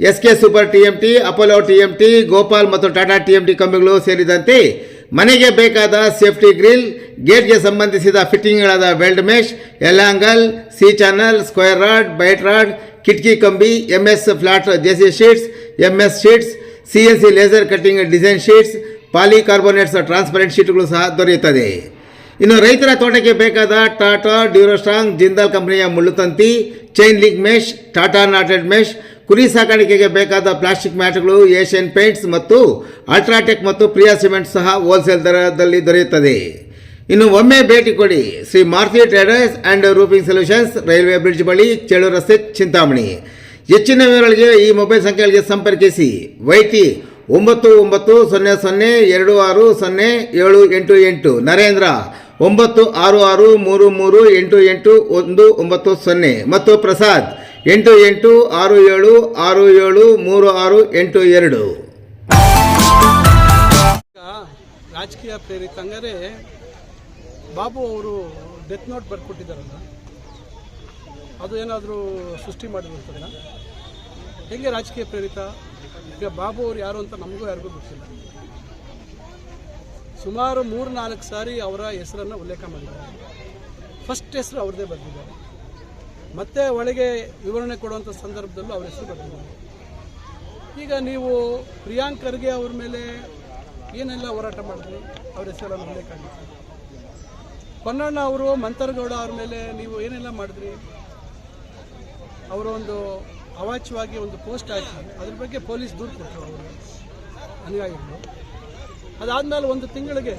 S K super T M T Apollo T M T Gopal ಮತ್ತು Tata T M T ಕಂಬಿಗಳು ಸೇರಿದಂತೆ ಮನೆಗೆ ಬೇಕಾದ ಸೇಫ್ಟಿ ಗ್ರಿಲ್, ಗೇಟ್ಗೆ ಸಂಬಂಧಿಸಿದ ಫಿಟ್ಟಿಂಗ್ಗಳಾದ weld mesh L angle C channel, square rod, bright rod, ಕಿಟಕಿ ಕಂಬಿ M S flat GC sheets M S sheets, C N C laser cutting design sheets, polycarbonates transparent ಶೀಟ್ಗಳು ಸಹ ದೊರೆಯುತ್ತದೆ. ಇನ್ನು ರೈತರ ತೋಟಕ್ಕೆ ಬೇಕಾದ ಟಾಟಾ ಡ್ಯೂರೋಸ್ಟ್ರಾಂಗ್ ಜಿಂದಾಲ್ ಕಂಪನಿಯ ಮುಳ್ಳುತಂತಿ, chain link mesh, Tata knotted mesh, ಕುರಿ ಸಾಕಾಣಿಕೆಗೆ ಬೇಕಾದ ಪ್ಲಾಸ್ಟಿಕ್ ಮ್ಯಾಟ್ಗಳು, ಏಷ್ಯನ್ ಪೇಂಟ್ಸ್ ಮತ್ತು ಅಲ್ಟ್ರಾಟೆಕ್ ಮತ್ತು ಪ್ರಿಯಾ ಸಿಮೆಂಟ್ ಸಹ ಹೋಲ್ಸೇಲ್ ದರದಲ್ಲಿ ದೊರೆಯುತ್ತದೆ. ಇನ್ನು ಒಮ್ಮೆ ಭೇಟಿ ಕೊಡಿ Shri Maruti traders and roofing solutions railway bridge ಬಳಿ ಚೇಳೂರು ರಸ್ತೆ ಚಿಂತಾಮಣಿ. ಹೆಚ್ಚಿನ ವಿವರಗಳಿಗೆ ಈ ಮೊಬೈಲ್ ಸಂಖ್ಯೆಗಳಿಗೆ ಸಂಪರ್ಕಿಸಿ. ವೈಟಿ ಒಂಬತ್ತು ಒಂಬತ್ತು ಸೊನ್ನೆ ಸೊನ್ನೆ ಎರಡು ಆರು ಸೊನ್ನೆ ಏಳು ಎಂಟು ಎಂಟು. ನರೇಂದ್ರ ಒಂಬತ್ತು ಆರು ಆರು ಮೂರು ಮೂರು ಎಂಟು ಎಂಟು ಒಂದು ಒಂಬತ್ತು ಸೊನ್ನೆ. ಮತ್ತು ಪ್ರಸಾದ್, ಎಂಟು ಎಂಟು ಆರು ಏಳು ಆರು ಏಳು ಮೂರು ಆರು ಎಂಟು ಎರಡು. ರಾಜಕೀಯ ಪ್ರೇರಿತ ಹಂಗಾರೆ ಬಾಬು ಅವರು ಡೆತ್ ನೋಟ್ ಬರ್ಕೊಟ್ಟಿದ್ದಾರಲ್ಲ, ಅದು ಏನಾದರೂ ಸೃಷ್ಟಿ ಮಾಡಿರುತ್ತಲ್ಲ ಹೇಗೆ ರಾಜಕೀಯ ಪ್ರೇರಿತ? ಈಗ ಬಾಬು ಅವ್ರು ಯಾರು ಅಂತ ನಮಗೂ ಯಾರಿಗೂ ಗೊತ್ತಿಲ್ಲ. ಸುಮಾರು ಮೂರು ನಾಲ್ಕು ಸಾರಿ ಅವರ ಹೆಸರನ್ನು ಉಲ್ಲೇಖ ಮಾಡಿದ್ದಾರೆ. ಫಸ್ಟ್ ಹೆಸರು ಅವ್ರದ್ದೇ ಬರೆದಿದ್ದಾರೆ. ಮತ್ತೆ ಒಳಗೆ ವಿವರಣೆ ಕೊಡುವಂಥ ಸಂದರ್ಭದಲ್ಲೂ ಅವ್ರ ಹೆಸರು ಬರೆದಿದ್ದಾರೆ. ಈಗ ನೀವು ಪ್ರಿಯಾಂಕ್ ಖರ್ಗೆ ಅವ್ರ ಮೇಲೆ ಏನೆಲ್ಲ ಹೋರಾಟ ಮಾಡಿದ್ರಿ? ಅವ್ರ ಹೆಸರನ್ನು ಉಲ್ಲೇಖ ಆಗಿತ್ತು ಪೊನ್ನಣ್ಣ ಅವರು, ಮಂತರಗೌಡ ಅವ್ರ ಮೇಲೆ ನೀವು ಏನೆಲ್ಲ ಮಾಡಿದ್ರಿ? ಅವರು ಒಂದು ಅವಾಚ್ಯವಾಗಿ ಒಂದು ಪೋಸ್ಟ್ ಹಾಕಿ, ಅದ್ರ ಬಗ್ಗೆ ಪೊಲೀಸ್ ದೂರು ಕೊಟ್ಟರು ಅವರು. ಅನುಯಾಯಿಗಳು. ಅದಾದ್ಮೇಲೆ ಒಂದು ತಿಂಗಳಿಗೆ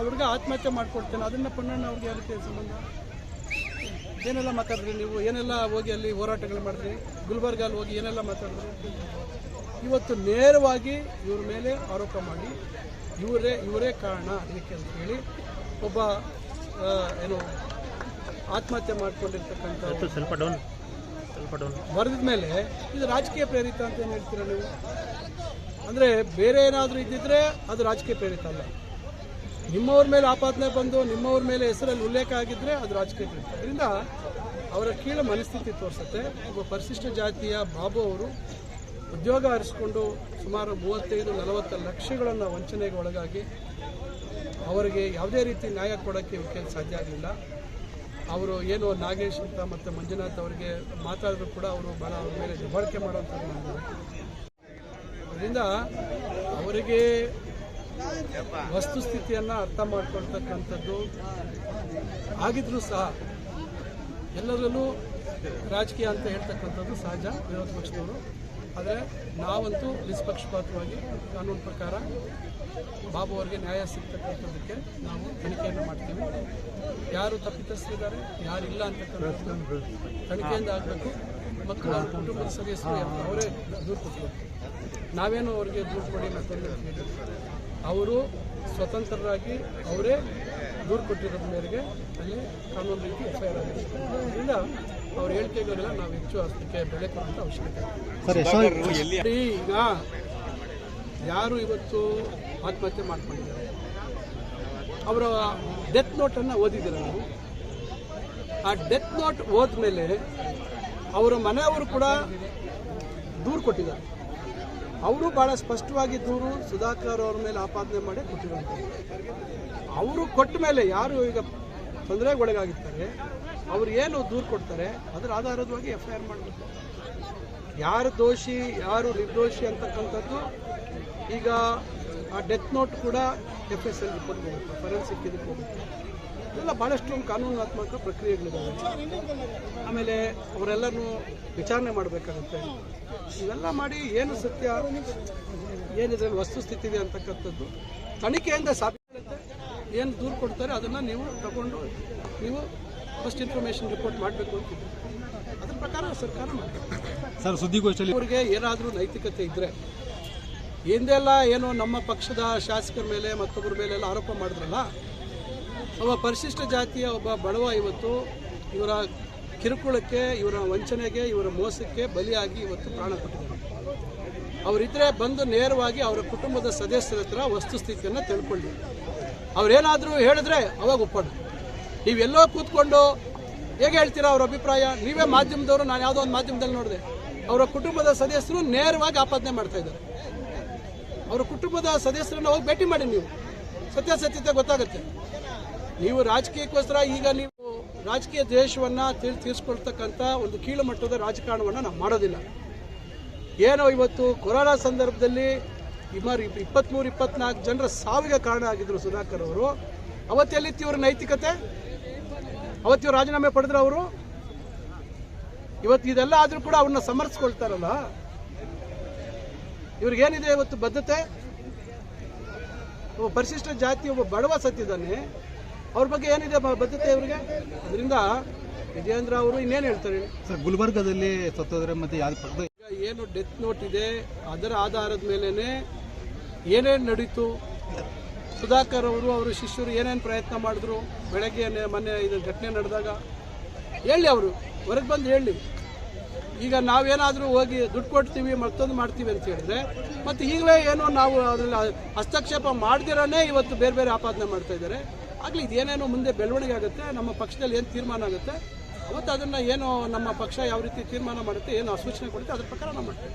ಅವ್ರಿಗೆ ಆತ್ಮಹತ್ಯೆ ಮಾಡ್ಕೊಡ್ತೇನೆ. ಅದನ್ನ ಪೊನ್ನಣ್ಣ ಅವ್ರಿಗೆ ರೀತಿಯ ಸಂಬಂಧ? ಏನೆಲ್ಲ ಮಾತಾಡಿದ್ರಿ ನೀವು? ಏನೆಲ್ಲ ಹೋಗಿ ಅಲ್ಲಿ ಹೋರಾಟಗಳು ಮಾಡಿದ್ರಿ? ಗುಲ್ಬರ್ಗಲ್ಲಿ ಹೋಗಿ ಏನೆಲ್ಲ ಮಾತಾಡಿದ್ರಿ? ಇವತ್ತು ನೇರವಾಗಿ ಇವ್ರ ಮೇಲೆ ಆರೋಪ ಮಾಡಿ ಇವರೇ ಇವರೇ ಕಾರಣ ಅದಕ್ಕೆ ಅಂತ ಹೇಳಿ ಒಬ್ಬ ಏನು ಆತ್ಮಹತ್ಯೆ ಮಾಡ್ಕೊಂಡಿರ್ತಕ್ಕಂಥ ಸ್ವಲ್ಪ ಡೌನ್ ಸ್ವಲ್ಪ ಡೌನ್. ಬರೆದ ಮೇಲೆ ಇದು ರಾಜಕೀಯ ಪ್ರೇರಿತ ಅಂತ ಏನು ಹೇಳ್ತೀರಾ ನೀವು? ಅಂದರೆ ಬೇರೆ ಏನಾದರೂ ಇದ್ದಿದ್ರೆ ಅದು ರಾಜಕೀಯ ಪ್ರೇರಿತ ಅಲ್ಲ. ನಿಮ್ಮವ್ರ ಮೇಲೆ ಆಪಾದನೆ ಬಂದು, ನಿಮ್ಮವ್ರ ಮೇಲೆ ಹೆಸರಲ್ಲಿ ಉಲ್ಲೇಖ ಆಗಿದ್ದರೆ ಅದು ರಾಜಕೀಯ ಪ್ರೇರಿತ. ಅದರಿಂದ ಅವರ ಕೀಳು ಮನಸ್ಥಿತಿ ತೋರಿಸುತ್ತೆ. ಒಬ್ಬ ಪರಿಶಿಷ್ಟ ಜಾತಿಯ ಬಾಬು ಅವರು ಉದ್ಯೋಗ ಹರಿಸ್ಕೊಂಡು ಸುಮಾರು ಮೂವತ್ತೈದು, ನಲವತ್ತು ಲಕ್ಷಗಳನ್ನು ವಂಚನೆಗೆ ಒಳಗಾಗಿ ಅವರಿಗೆ ಯಾವುದೇ ರೀತಿ ನ್ಯಾಯ ಕೊಡೋಕ್ಕೆ ಇವಕ್ಕೆ ಸಾಧ್ಯ ಆಗಲಿಲ್ಲ. ಅವರು ಏನು ನಾಗೇಶ್ ಅಂತ ಮತ್ತು ಮಂಜುನಾಥ್ ಅವರಿಗೆ ಮಾತಾಡಿದ್ರು ಕೂಡ ಅವರು ಬಹಳ ಅವ್ರ ಮೇಲೆ ದುಬಳಕೆ ಮಾಡುವಂಥದ್ದು ಮಾಡಿದ್ದಾರೆ. ಅದರಿಂದ ಅವರಿಗೆ ವಸ್ತುಸ್ಥಿತಿಯನ್ನು ಅರ್ಥ ಮಾಡ್ಕೊಳ್ತಕ್ಕಂಥದ್ದು ಆಗಿದ್ರೂ ಸಹ ಎಲ್ಲರಲ್ಲೂ ರಾಜಕೀಯ ಅಂತ ಹೇಳ್ತಕ್ಕಂಥದ್ದು ಸಹಜ, ವಿರೋಧ ಪಕ್ಷದವರು. ಆದರೆ ನಾವಂತೂ ನಿಷ್ಪಕ್ಷಪಾತವಾಗಿ ಕಾನೂನು ಪ್ರಕಾರ ಬಾಬು ಅವರಿಗೆ ನ್ಯಾಯ ಸಿಗ್ತಕ್ಕಂಥದ್ದಕ್ಕೆ ನಾವು ತನಿಖೆಯನ್ನು ಮಾಡ್ತೀವಿ. ಯಾರು ತಪ್ಪಿತಸ್ತಿದ್ದಾರೆ ಯಾರಿಲ್ಲ ಅಂತಕ್ಕಂಥದ್ದು ತನಿಖೆಯಿಂದ ಆಗಬೇಕು. ಮತ್ತು ಕುಟುಂಬದ ಸದಸ್ಯರು ಅವರೇ ದೂರು ನಾವೇನು ಅವ್ರಿಗೆ ದುಡ್ಡು ಕೊಡಿ ಮತ್ತೊಂದು ಅವರು ಸ್ವತಂತ್ರರಾಗಿ ಅವರೇ ದೂರು ಕೊಟ್ಟಿರೋದ್ರ ಮೇರೆಗೆ ಅಲ್ಲಿ ಕಾನೂನು ರೀತಿ ಎಫ್ ಐ ಆರ್ ಆಗಿದೆ ಅದರಿಂದ ಅವ್ರ ಹೇಳಿಕೆಗಳೆಲ್ಲ ನಾವು ಹೆಚ್ಚು ಅದಕ್ಕೆ ಬೆಳೆ ಕೊಡುವಂಥ ಅವಶ್ಯಕತೆ ಈಗ ಯಾರು ಇವತ್ತು ಆತ್ಮಹತ್ಯೆ ಮಾಡ್ಕೊಂಡಿದ್ದಾರೆ? ಅವರ ಡೆತ್ ನೋಟನ್ನು ಓದಿದ್ದೀರ ನಾವು? ಆ ಡೆತ್ ನೋಟ್ ಓದ್ಮೇಲೆ ಅವರ ಮನೆಯವರು ಕೂಡ ದೂರು ಕೊಟ್ಟಿದ್ದಾರೆ. ಅವರು ಭಾಳ ಸ್ಪಷ್ಟವಾಗಿ ದೂರು ಸುಧಾಕರ್ ಅವ್ರ ಮೇಲೆ ಆಪಾದನೆ ಮಾಡಿ ಕೊಟ್ಟಿರುವಂಥದ್ದು. ಅವರು ಕೊಟ್ಟ ಮೇಲೆ ಯಾರು ಈಗ ತೊಂದರೆಗೊಳಗಾಗಿರ್ತಾರೆ, ಅವ್ರು ಏನು ದೂರು ಕೊಡ್ತಾರೆ, ಅದರ ಆಧಾರದವಾಗಿ ಎಫ್ ಐ ಆರ್ ಮಾಡಬೇಕು. ಯಾರು ದೋಷಿ, ಯಾರು ನಿರ್ದೋಷಿ ಅಂತಕ್ಕಂಥದ್ದು ಈಗ ಆ ಡೆತ್ ನೋಟ್ ಕೂಡ ಎಫ್ ಎಸ್ ಎಲ್ ರಿಪೋರ್ಟ್ ಹೋಗುತ್ತೆ ಫರೆನ್ಸಿಕ್ ಇದಕ್ಕೆ ಹೋಗುತ್ತೆ ಇದೆಲ್ಲ ಭಾಳಷ್ಟು ಕಾನೂನಾತ್ಮಕ ಪ್ರಕ್ರಿಯೆಗಳಿದ್ದಾವೆ ಆಮೇಲೆ ಅವರೆಲ್ಲರೂ ವಿಚಾರಣೆ ಮಾಡಬೇಕಾಗುತ್ತೆ. ಇವೆಲ್ಲ ಮಾಡಿ ಏನು ಸತ್ಯ ಏನಿದೆ ವಸ್ತುಸ್ಥಿತಿ ಇದೆ ಅಂತಕ್ಕಂಥದ್ದು ತನಿಖೆಯಿಂದ ಸಾಬೀತ ಏನು ದೂರು ಕೊಡ್ತಾರೆ ಅದನ್ನು ನೀವು ತಗೊಂಡು ನೀವು ಫಸ್ಟ್ ಇನ್ಫಾರ್ಮೇಷನ್ ರಿಪೋರ್ಟ್ ಮಾಡಬೇಕು ಅಂತ ಅದ್ರ ಪ್ರಕಾರ ಸರ್ಕಾರ ಸರ್ ಸುದ್ದಿಗೋಷ್ಠಿಯಲ್ಲಿ ಅವರಿಗೆ ಏನಾದರೂ ನೈತಿಕತೆ ಇದ್ದರೆ ಹಿಂದೆಲ್ಲ ಏನು ನಮ್ಮ ಪಕ್ಷದ ಶಾಸಕರ ಮೇಲೆ ಮತ್ತೊಬ್ಬರ ಮೇಲೆ ಎಲ್ಲ ಆರೋಪ ಮಾಡಿದ್ರಲ್ಲ ಒಬ್ಬ ಪರಿಶಿಷ್ಟ ಜಾತಿಯ ಒಬ್ಬ ಬಡವ ಇವತ್ತು ಇವರ ಕಿರುಕುಳಕ್ಕೆ, ಇವರ ವಂಚನೆಗೆ, ಇವರ ಮೋಸಕ್ಕೆ ಬಲಿಯಾಗಿ ಇವತ್ತು ಪ್ರಾಣ ಕೊಟ್ಟಿದ್ದಾರೆ. ಅವರಿದ್ದರೆ ಬಂದು ನೇರವಾಗಿ ಅವರ ಕುಟುಂಬದ ಸದಸ್ಯರ ಹತ್ರ ವಸ್ತುಸ್ಥಿತಿಯನ್ನು ತಿಳ್ಕೊಳ್ಳಿ. ಅವರೇನಾದರೂ ಹೇಳಿದ್ರೆ ಅವಾಗ ಒಪ್ಪೋಣ ನೀವೆಲ್ಲೋ ಕೂತ್ಕೊಂಡು ಹೇಗೆ ಹೇಳ್ತೀರಾ ಅವ್ರ ಅಭಿಪ್ರಾಯ? ನೀವೇ ಮಾಧ್ಯಮದವರು, ನಾನು ಯಾವುದೋ ಒಂದು ಮಾಧ್ಯಮದಲ್ಲಿ ನೋಡಿದೆ. ಅವರ ಕುಟುಂಬದ ಸದಸ್ಯರು ನೇರವಾಗಿ ಆಪಾದನೆ ಮಾಡ್ತಾ ಇದ್ದಾರೆ. ಅವರ ಕುಟುಂಬದ ಸದಸ್ಯರನ್ನ ಹೋಗಿ ಭೇಟಿ ಮಾಡಿ ನೀವು. ಸತ್ಯಾಸತ್ಯತೆ ಗೊತ್ತಾಗುತ್ತೆ. ನೀವು ರಾಜಕೀಯಕ್ಕೋಸ್ಕರ ಈಗ ನೀವು ರಾಜಕೀಯ ದ್ವೇಷವನ್ನು ತಿಳಿ ತೀರಿಸ್ಕೊಳ್ತಕ್ಕಂಥ ಒಂದು ಕೀಳು ಮಟ್ಟದ ರಾಜಕಾರಣವನ್ನು ನಾವು ಮಾಡೋದಿಲ್ಲ. ಏನೋ ಇವತ್ತು ಕೊರೋನಾ ಸಂದರ್ಭದಲ್ಲಿ ಸುಮಾರು ಇಪ್- ಇಪ್ಪತ್ತ್ಮೂರು ಇಪ್ಪತ್ನಾಲ್ಕು ಜನರ ಸಾವಿಗೆ ಕಾರಣ ಆಗಿದ್ರು ಸುಧಾಕರ್ ಅವರು. ಅವತ್ತೆಲ್ಲಿತ್ತು ಇವ್ರ ನೈತಿಕತೆ? ಅವತ್ತಿವ್ರು ರಾಜೀನಾಮೆ ಪಡೆದ್ರು ಅವರು? ಇವತ್ತು ಇದೆಲ್ಲ ಆದರೂ ಕೂಡ ಅವ್ರನ್ನ ಸಮರ್ಥಿಸ್ಕೊಳ್ತಾರಲ್ಲ? ಇವ್ರಿಗೇನಿದೆ ಇವತ್ತು ಬದ್ಧತೆ? ಒಬ್ಬ ಪರಿಶಿಷ್ಟ ಜಾತಿ, ಒಬ್ಬ ಬಡವ ಸತ್ತಿದ್ದಾನೆ. ಅವ್ರ ಬಗ್ಗೆ ಏನಿದೆ ಬದ್ಧತೆ ಅವರಿಗೆ ಅದರಿಂದ ವಿಜಯೇಂದ್ರ ಅವರು ಇನ್ನೇನು ಹೇಳ್ತಾರೆ? ಸರ್ ಗುಲ್ಬರ್ಗದಲ್ಲಿ ಸತ್ತೋದ್ರೆ ಮತ್ತೆ ಯಾವ ಪಕ್ಕದ ಈಗ ಏನು ಡೆತ್ ನೋಟ್ ಇದೆ ಅದರ ಆಧಾರದ ಮೇಲೇ ಏನೇನು ನಡೀತು? ಸುಧಾಕರ್ ಅವರು ಅವರ ಶಿಷ್ಯರು ಏನೇನು ಪ್ರಯತ್ನ ಮಾಡಿದ್ರು? ಬೆಳಗ್ಗೆ ಮೊನ್ನೆ ಇದು ಘಟನೆ ನಡೆದಾಗ? ಹೇಳಿ ಅವರು ಹೊರಗೆ ಬಂದು ಹೇಳಿ. ಈಗ ನಾವೇನಾದರೂ ಹೋಗಿ ದುಡ್ಡು ಕೊಡ್ತೀವಿ ಮತ್ತೊಂದು ಮಾಡ್ತೀವಿ ಅಂತ ಹೇಳಿದ್ರೆ ಮತ್ತು ಈಗಲೇ ಏನೋ ನಾವು ಅದರಲ್ಲಿ ಹಸ್ತಕ್ಷೇಪ ಮಾಡ್ದಿರನೇ ಇವತ್ತು ಬೇರೆ ಬೇರೆ ಆಪಾದನೆ ಮಾಡ್ತಾ ಇದ್ದಾರೆ. ಆಗಲಿ ಇದೇನೇನೋ ಮುಂದೆ ಬೆಳವಣಿಗೆ ಆಗುತ್ತೆ ನಮ್ಮ ಪಕ್ಷದಲ್ಲಿ ಏನು ತೀರ್ಮಾನ ಆಗುತ್ತೆ ಅವತ್ತು ಅದನ್ನು ಏನು ನಮ್ಮ ಪಕ್ಷ ಯಾವ ರೀತಿ ತೀರ್ಮಾನ ಮಾಡುತ್ತೆ ಏನು ಸೂಚನೆ ಕೊಡುತ್ತೆ ಅದ್ರ ಪ್ರಕಾರ ನಾವು ಮಾಡ್ತೀವಿ.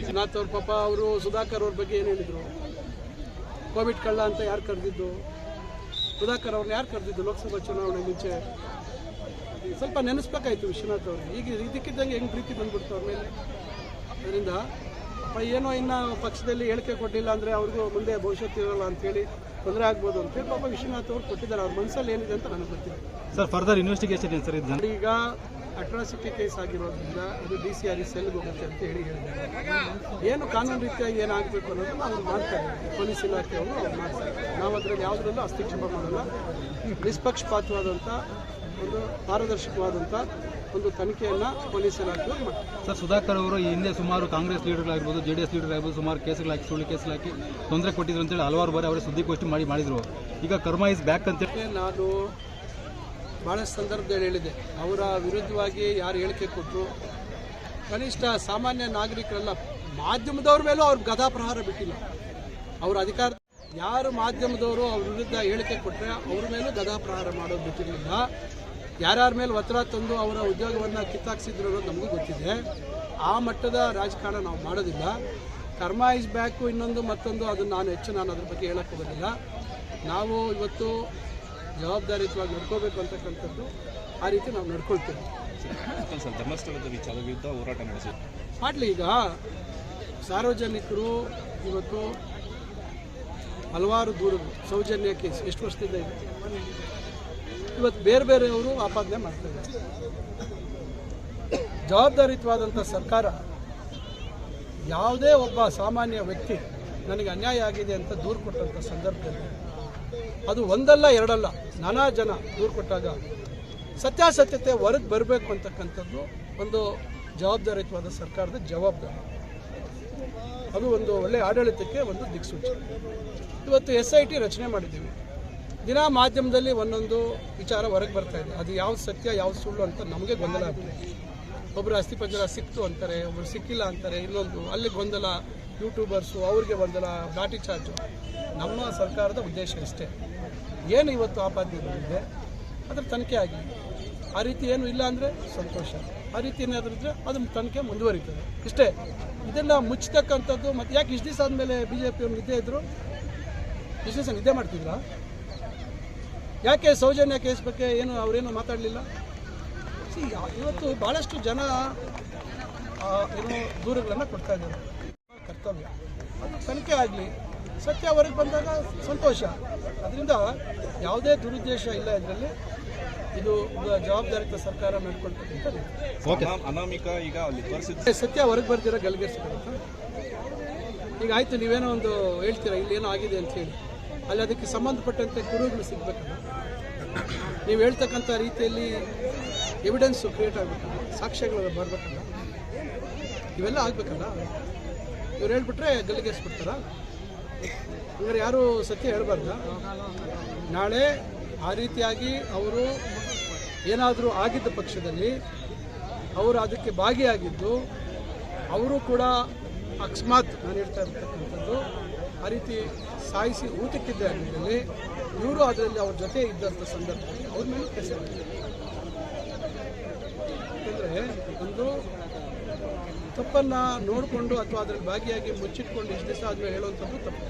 ವಿಶ್ವನಾಥ್ ಅವ್ರ ಪಾಪ ಅವರು ಸುಧಾಕರ್ ಅವ್ರ ಬಗ್ಗೆ ಏನು ಹೇಳಿದರು? ಕೋವಿಡ್ ಕಳ್ಳ ಅಂತ ಯಾರು ಕರೆದಿದ್ದು? ಸುಧಾಕರ್ ಅವ್ರನ್ನ ಯಾರು ಕರೆದಿದ್ದು ಲೋಕಸಭಾ ಚುನಾವಣೆ ಮುಂಚೆ? ಸ್ವಲ್ಪ ನೆನೆಸ್ಬೇಕಾಯ್ತು ವಿಶ್ವನಾಥ್ ಅವ್ರಿಗೆ. ಈಗ ಇದಕ್ಕಿದ್ದಂಗೆ ಹೆಂಗೆ ಪ್ರೀತಿ ಬಂದ್ಬಿಡ್ತು ಅವ್ರ ಮೇಲೆ? ಅದರಿಂದ ಏನೋ ಇನ್ನು ಪಕ್ಷದಲ್ಲಿ ಹೇಳಿಕೆ ಕೊಟ್ಟಿಲ್ಲ ಅಂದರೆ ಅವ್ರಿಗೂ ಮುಂದೆ ಭವಿಷ್ಯತ್ತು ಇರೋಲ್ಲ ಅಂತೇಳಿ ತೊಂದರೆ ಆಗ್ಬೋದು ಅಂತೇಳಿ ಪಾಪ ವಿಶ್ವನಾಥ್ ಅವ್ರು ಕೊಟ್ಟಿದ್ದಾರೆ. ಅವ್ರ ಮನಸ್ಸಲ್ಲಿ ಏನಿದೆ ಅಂತ ನನಗೆ ಗೊತ್ತಿಲ್ಲ. ಸರ್ ಫರ್ದರ್ ಇನ್ವೆಸ್ಟಿಗೇಷನ್ ಏನು ಸರ್ ಇದು ಈಗ ಅಟ್ರಾಸಿಟಿ ಕೇಸ್ ಆಗಿರೋದ್ರಿಂದ ಅದು ಡಿ ಸಿ ಆರ್ ಸೆಲ್ಗೆ ಹೋಗುತ್ತೆ ಅಂತ ಹೇಳಿ ಹೇಳಿದ್ದಾರೆ. ಏನು ಕಾನೂನು ರೀತಿಯಾಗಿ ಏನಾಗಬೇಕು ಅನ್ನೋದನ್ನು ಅವ್ರು ಮಾಡ್ತಾರೆ. ಪೊಲೀಸ್ ಇಲಾಖೆಯವರು ಅವ್ರು ಮಾಡ್ತಾರೆ. ನಾವು ಅದರಲ್ಲಿ ಯಾವುದರಲ್ಲೂ ಹಸ್ತಕ್ಷೇಪ ಮಾಡಲ್ಲ. ನಿಷ್ಪಕ್ಷಪಾತವಾದಂಥ ಒಂದು ಪಾರದರ್ಶಕವಾದಂಥ ಒಂದು ತನಿಖೆಯನ್ನು ಪೊಲೀಸ್ ಇಲಾಖೆ ಮಾಡ್ತಾರೆ. ಸರ್ ಸುಧಾಕರ್ ಅವರು ಈ ಹಿಂದೆ ಸುಮಾರು ಕಾಂಗ್ರೆಸ್ ಲೀಡರ್ಗಳಾಗಿರ್ಬೋದು ಜೆ ಡಿ ಎಸ್ ಲೀಡರ್ ಆಗಿರ್ಬೋದು ಸುಮಾರು ಕೇಸುಗಳು ಹಾಕಿ ಸುಳ್ಳು ಕೇಸುಗಳು ಹಾಕಿ ತೊಂದರೆ ಕೊಟ್ಟಿದ್ರು ಅಂತೇಳಿ ಹಲವಾರು ಬಾರಿ ಅವರೇ ಸುದ್ದಿಗೋಷ್ಠಿ ಮಾಡಿ ಮಾಡಿದ್ರು. ಈಗ ಕರ್ಮ ಇಸ್ ಬ್ಯಾಕ್ ಅಂತೇಳಿ ನಾನು ಬಹಳ ಸಂದರ್ಭದಲ್ಲಿ ಹೇಳಿದೆ ಅವರ ವಿರುದ್ಧವಾಗಿ ಯಾರು ಹೇಳಿಕೆ ಕೊಟ್ಟರು? ಕನಿಷ್ಠ ಸಾಮಾನ್ಯ ನಾಗರಿಕರೆಲ್ಲ ಮಾಧ್ಯಮದವ್ರ ಮೇಲೂ ಅವ್ರ ಗದಾ ಪ್ರಹಾರ ಬಿಟ್ಟಿಲ್ಲ. ಅವ್ರ ಅಧಿಕಾರ ಯಾರು ಮಾಧ್ಯಮದವರು ಅವ್ರ ವಿರುದ್ಧ ಹೇಳಿಕೆ ಕೊಟ್ಟರೆ ಅವ್ರ ಮೇಲೂ ಗದಾ ಪ್ರಹಾರ ಮಾಡೋದು ಬಿಟ್ಟಿರಲಿಲ್ಲ. ಯಾರ್ಯಾರ ಮೇಲೆ ಒತ್ತಡ ತಂದು ಅವರ ಉದ್ಯೋಗವನ್ನು ಕಿತ್ತಾಕ್ಸಿದ್ರು ಅನ್ನೋದು ನಮಗೂ ಗೊತ್ತಿದೆ. ಆ ಮಟ್ಟದ ರಾಜಕಾರಣ ನಾವು ಮಾಡೋದಿಲ್ಲ. ಕರ್ಮ ಇಸ್ ಬ್ಯಾಕು ಇನ್ನೊಂದು ಮತ್ತೊಂದು ಅದನ್ನು ನಾನು ಹೆಚ್ಚು ನಾನು ಅದ್ರ ಬಗ್ಗೆ ಹೇಳಕ್ಕೆ ಹೋಗೋದಿಲ್ಲ. ನಾವು ಇವತ್ತು ಜವಾಬ್ದಾರಿಯುತವಾಗಿ ನಡ್ಕೋಬೇಕು ಅಂತಕ್ಕಂಥದ್ದು ಆ ರೀತಿ ನಾವು ನಡ್ಕೊಳ್ತೇವೆ. ಧರ್ಮಸ್ಥಳದ ವಿಚಾರ ವಿರುದ್ಧ ಹೋರಾಟ ನಡೆಸಿ. ಮಾಡಲಿ ಈಗ. ಸಾರ್ವಜನಿಕರು ಇವತ್ತು ಹಲವಾರು ದೂರಗಳು ಸೌಜನ್ಯ ಕೇಸ್. ಎಷ್ಟು ವರ್ಷದಿಂದ ಇದೆ? ಇವತ್ತು ಬೇರೆ ಬೇರೆಯವರು ಆಪಾದನೆ ಮಾಡ್ತಾ ಇದ್ದಾರೆ. ಜವಾಬ್ದಾರಿಯುತವಾದಂಥ ಸರ್ಕಾರ ಯಾವುದೇ ಒಬ್ಬ ಸಾಮಾನ್ಯ ವ್ಯಕ್ತಿ ನನಗೆ ಅನ್ಯಾಯ ಆಗಿದೆ ಅಂತ ದೂರು ಕೊಟ್ಟಂಥ ಸಂದರ್ಭದಲ್ಲಿ, ಅದು ಒಂದಲ್ಲ, ಎರಡಲ್ಲ, ನಾನಾ ಜನ ದೂರು ಕೊಟ್ಟಾಗ ಸತ್ಯಾಸತ್ಯತೆ ಹೊರಗೆ ಬರಬೇಕು ಅಂತಕ್ಕಂಥದ್ದು ಒಂದು ಜವಾಬ್ದಾರಿಯುತವಾದ ಸರ್ಕಾರದ ಜವಾಬ್ದಾರಿ. ಅದು ಒಂದು ಒಳ್ಳೆಯ ಆಡಳಿತಕ್ಕೆ ಒಂದು ದಿಕ್ಸೂಚಿ ಇವತ್ತು ಎಸ್ ಐ ಟಿ ರಚನೆ ಮಾಡಿದ್ದೀವಿ. ದಿನ ಮಾಧ್ಯಮದಲ್ಲಿ ಒಂದೊಂದು ವಿಚಾರ ಹೊರಗೆ ಬರ್ತಾ ಇದೆ. ಅದು ಯಾವ್ದು ಸತ್ಯ, ಯಾವ್ದು ಸುಳ್ಳು ಅಂತ ನಮಗೆ ಗೊಂದಲ ಆಗ್ತದೆ. ಒಬ್ಬರು ಅಸ್ಥಿಪಂಜರ ಸಿಕ್ತು ಅಂತಾರೆ ಒಬ್ಬರು ಸಿಕ್ಕಿಲ್ಲ ಅಂತಾರೆ, ಇನ್ನೊಂದು ಅಲ್ಲಿ ಗೊಂದಲ ಯೂಟ್ಯೂಬರ್ಸು ಅವ್ರಿಗೆ ಗೊಂದಲ, ಲಾಠಿ ಚಾರ್ಜು. ನಮ್ಮ ಸರ್ಕಾರದ ಉದ್ದೇಶ ಇಷ್ಟೇ. ಏನು ಇವತ್ತು ಆಪಾದ್ಯ ಬಂದಿದೆ, ಅದ್ರ ತನಿಖೆ ಆಗಿ. ಆ ರೀತಿ ಏನು ಇಲ್ಲ ಅಂದರೆ ಸಂತೋಷ. ಆ ರೀತಿ ಏನಾದರೂ ಇದ್ದರೆ ಅದನ್ನು ತನಿಖೆ ಮುಂದುವರಿತದೆ. ಇಷ್ಟೇ. ಇದೆಲ್ಲ ಮುಚ್ಚತಕ್ಕಂಥದ್ದು ಮತ್ತು ಯಾಕೆ ಇಷ್ಟು ದಿವಸ ಆದಮೇಲೆ ಬಿ ಜೆ ಪಿಯವ್ರು ನಿದ್ದೆ ಇದ್ದರು ಇಷ್ಟು ದಿವಸ ನಿದ್ದೆ ಮಾಡ್ತಿದ್ರಾ? ಯಾಕೆ ಸೌಜನ್ಯ ಕೇಸ್ ಬಗ್ಗೆ ಏನು ಅವರೇನು ಮಾತಾಡಲಿಲ್ಲ? ಸಿ ಇವತ್ತು ಭಾಳಷ್ಟು ಜನ ಏನು ದೂರುಗಳನ್ನು ಕೊಡ್ತಾ ಇದ್ದಾರೆ. ಕರ್ತವ್ಯ. ಅದು ತನಿಖೆ ಆಗಲಿ ಸತ್ಯ ಹೊರಗೆ ಬಂದಾಗ ಸಂತೋಷ. ಅದರಿಂದ ಯಾವುದೇ ದುರುದ್ದೇಶ ಇಲ್ಲ ಇದರಲ್ಲಿ. ಇದು ಜವಾಬ್ದಾರಿತ ಸರ್ಕಾರ ನಡ್ಕೊಳ್ತಕ್ಕಂಥ ಈಗ ಅಲ್ಲಿ ಪರಿಸ್ಥಿತಿ ಸತ್ಯ ಹೊರಗೆ ಬರ್ದಿರೋ ಗಲಗೇರಿಸ್ಕೊಳ್ತಾ ಈಗ ಆಯಿತು ನೀವೇನೋ ಒಂದು ಹೇಳ್ತೀರಾ? ಇಲ್ಲಿ ಏನೋ ಆಗಿದೆ ಅಂತ ಹೇಳಿ. ಅಲ್ಲಿ ಅದಕ್ಕೆ ಸಂಬಂಧಪಟ್ಟಂತೆ ಕುರುಗಳು ಸಿಗಬೇಕಲ್ಲ. ನೀವು ಹೇಳ್ತಕ್ಕಂಥ ರೀತಿಯಲ್ಲಿ ಎವಿಡೆನ್ಸು ಕ್ರಿಯೇಟ್ ಆಗಬೇಕಲ್ಲ, ಸಾಕ್ಷ್ಯಗಳು ಬರಬೇಕಲ್ಲ. ಇವೆಲ್ಲ ಆಗಬೇಕಲ್ಲ. ಇವ್ರು ಹೇಳ್ಬಿಟ್ರೆ ಗಲ್ಲಿಗೇರಿಸ್ಬಿಡ್ತಾರ? ಹಂಗಾರೆ ಯಾರು ಸತ್ಯ ಹೇಳ್ಬಾರ್ದ? ನಾಳೆ ಆ ರೀತಿಯಾಗಿ ಅವರು ಏನಾದರೂ ಆಗಿದ್ದ ಪಕ್ಷದಲ್ಲಿ ಅವರು ಅದಕ್ಕೆ ಭಾಗಿಯಾಗಿದ್ದು, ಅವರು ಕೂಡ ಅಕಸ್ಮಾತ್ ನಾನು ಹೇಳ್ತಾ ಇರ್ತಕ್ಕಂಥದ್ದು ಆ ರೀತಿ ಸಾಯಿಸಿ ಊಟಕ್ಕಿದ್ದ ಆಗಿದ್ದಲ್ಲಿ ಇವರು ಅದರಲ್ಲಿ ಅವ್ರ ಜೊತೆ ಇದ್ದಂಥ ಸಂದರ್ಭದಲ್ಲಿ ಅವ್ರ ಮೇಲೆ ಕೆಲಸ ಯಾಕೆಂದರೆ ಒಂದು ತಪ್ಪನ್ನು ನೋಡಿಕೊಂಡು ಅಥವಾ ಅದರಲ್ಲಿ ಭಾಗಿಯಾಗಿ ಮುಚ್ಚಿಟ್ಕೊಂಡು ಇಷ್ಟು ದಿವಸ ಆದಮೇಲೆ ಹೇಳುವಂಥದ್ದು ತಪ್ಪು.